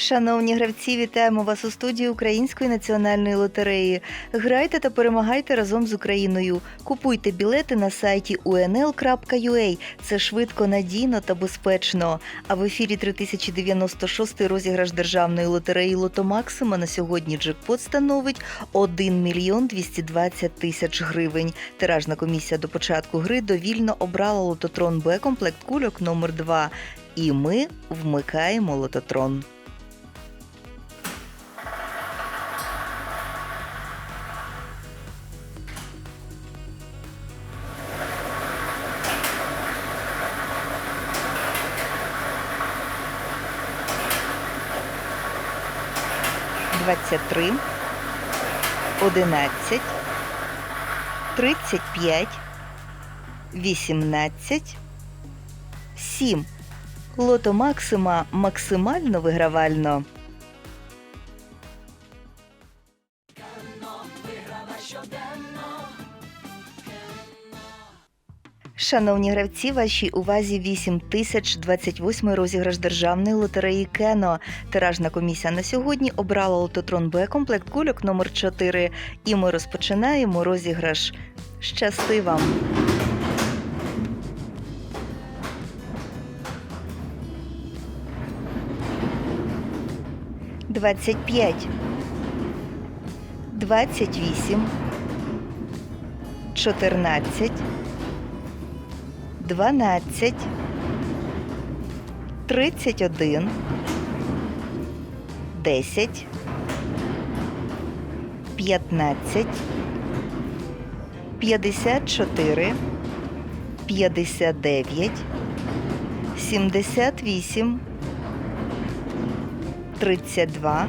Шановні гравці, вітаємо вас у студії Української національної лотереї. Грайте та перемагайте разом з Україною. Купуйте білети на сайті unl.ua. Це швидко, надійно та безпечно. А в ефірі 3096 розіграш державної лотереї Лото Максима на сьогодні джекпот становить 1 мільйон 220 тисяч гривень. Тиражна комісія до початку гри довільно обрала лототрон Б комплект кульок номер 2 І ми вмикаємо лототрон. Двадцять три, одинадцять, тридцять п'ять, вісімнадцять, сім. Лото Максима максимально вигравально. Шановні гравці, вашій увазі 8028 розіграш державної лотереї Кено. Тиражна комісія на сьогодні обрала лототрон Б комплект кульок номер 4 І ми розпочинаємо розіграш. Щасти вам! Двадцять п'ять, двадцять вісім, чотирнадцять. 12, 31, 10, 15, 54, 59, 78, 32,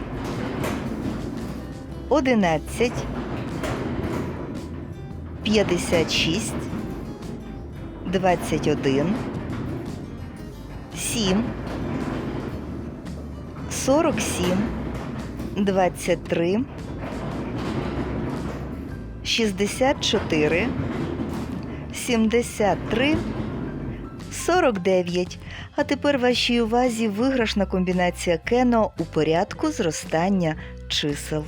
11, 56, 21, 7, 47, 23, 64, 73, 49. А тепер вашій увазі виграшна комбінація кено у порядку зростання чисел.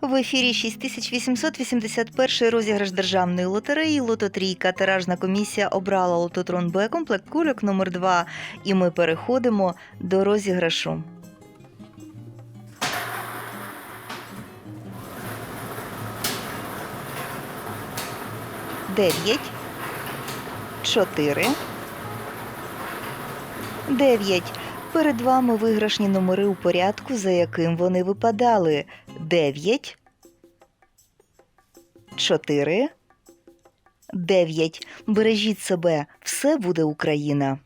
В ефірі 6881 розіграш державної лотереї Лототрійка. Тиражна комісія обрала лототрон Б комплект кульок номер 2 І ми переходимо до розіграшу. Дев'ять, чотири, дев'ять. Перед вами виграшні номери у порядку, за яким вони випадали. 9, 4, 9. Бережіть себе, все буде Україна.